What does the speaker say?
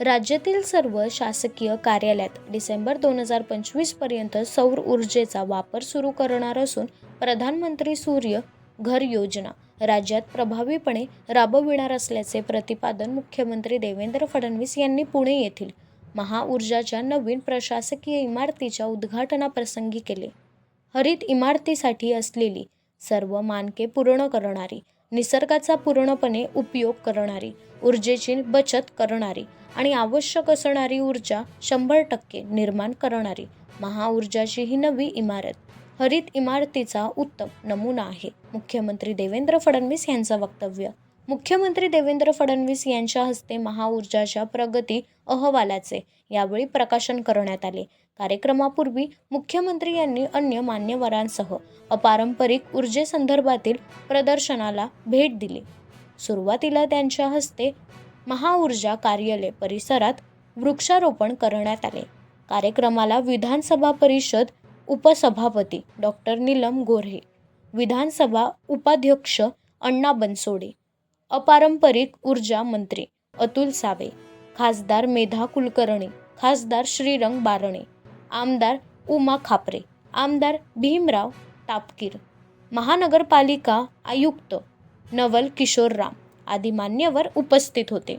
राज्यातील सर्व शासकीय कार्यालयात डिसेंबर दोन हजार पंचवीसपर्यंत सौर ऊर्जेचा वापर सुरू करणार असून प्रधानमंत्री सूर्य घर योजना राज्यात प्रभावीपणे राबविणार असल्याचे प्रतिपादन मुख्यमंत्री देवेंद्र फडणवीस यांनी पुणे येथील महाऊर्जाच्या नवीन प्रशासकीय इमारतीच्या उद्घाटनाप्रसंगी केले. हरित इमारतीसाठी असलेली सर्व मानके पूर्ण करणारी निसर्गाचा पूर्णपणे उपयोग करणारी ऊर्जेची बचत करणारी आणि आवश्यक असणारी ऊर्जा शंभर टक्के निर्माण करणारी महाऊर्जाची ही नवी इमारत. हरित इमारतीचा उत्तम नमुना आहे. मुख्यमंत्री देवेंद्र फडणवीस यांचं वक्तव्य मुख्यमंत्री देवेंद्र फडणवीस यांच्या हस्ते महाऊर्जाच्या प्रगती अहवालाचे यावेळी प्रकाशन करण्यात आले. कार्यक्रमापूर्वी मुख्यमंत्री यांनी अन्य मान्यवरांसह अपारंपरिक ऊर्जेसंदर्भातील प्रदर्शनाला भेट दिली. सुरुवातीला त्यांच्या हस्ते महाऊर्जा कार्यालय परिसरात वृक्षारोपण करण्यात आले. कार्यक्रमाला विधानसभा परिषद उपसभापती डॉक्टर नीलम गोऱ्हे विधानसभा उपाध्यक्ष अण्णा बनसोडे अपारंपरिक ऊर्जा मंत्री अतुल सावे खासदार मेधा कुलकर्णी खासदार श्रीरंग बारणे आमदार उमा खापरे आमदार भीमराव तापकीर महानगरपालिका आयुक्त नवल किशोर राम आदी मान्यवर उपस्थित होते.